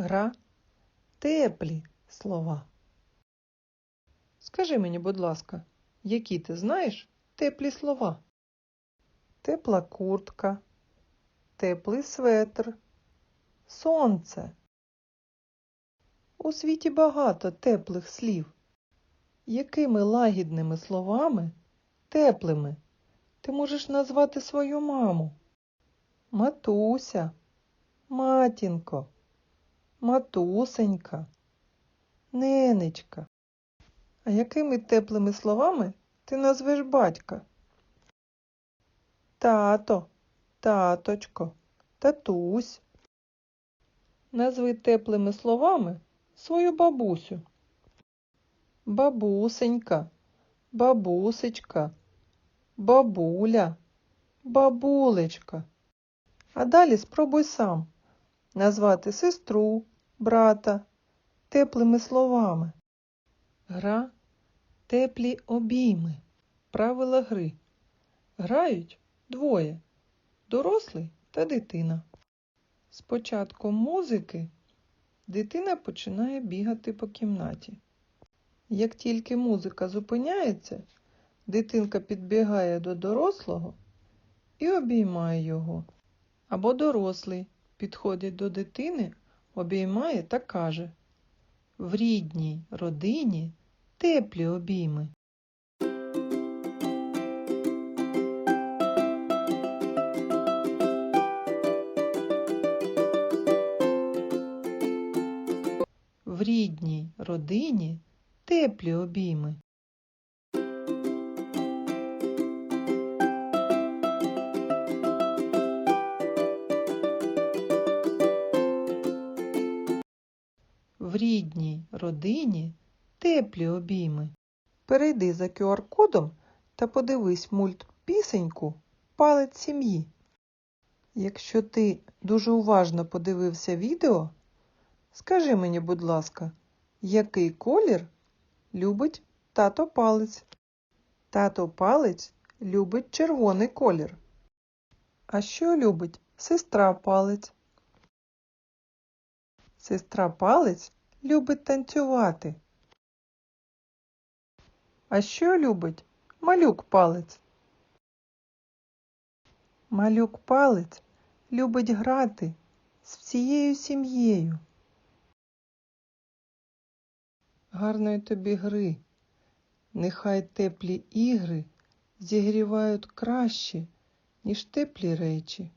Гра теплі слова. Скажи мені, будь ласка, які ти знаєш теплі слова? Тепла куртка, теплий светр, сонце. У світі багато теплих слів. Якими лагідними словами, теплими, ти можеш назвати свою маму? Матуся, матінко, матусенька, ненечка. А якими теплими словами ти назвеш батька? Тато, таточко, татусь. Назви теплими словами свою бабусю. Бабусенька, бабусечка, бабуля, бабулечка. А далі спробуй сам назвати сестру, брата теплими словами. Гра теплі обійми. Правила гри. Грають двоє дорослий та дитина. З початком музики дитина починає бігати по кімнаті. Як тільки музика зупиняється, дитинка підбігає до дорослого і обіймає його. Або дорослий підходить до дитини, обіймає та каже В рідній родині теплі обійми. В рідній родині теплі обійми. В рідній родині теплі обійми. Перейди за QR-кодом та подивись мульт пісеньку Палець сім'ї. Якщо ти дуже уважно подивився відео, скажи мені, будь ласка, який колір любить тато палець? Тато палець любить червоний колір. А що любить сестра палець? Сестра палець любить танцювати. А що любить малюк палець? Малюк палець любить грати з всією сім'єю. Гарної тобі гри. Нехай теплі ігри зігрівають краще, ніж теплі речі.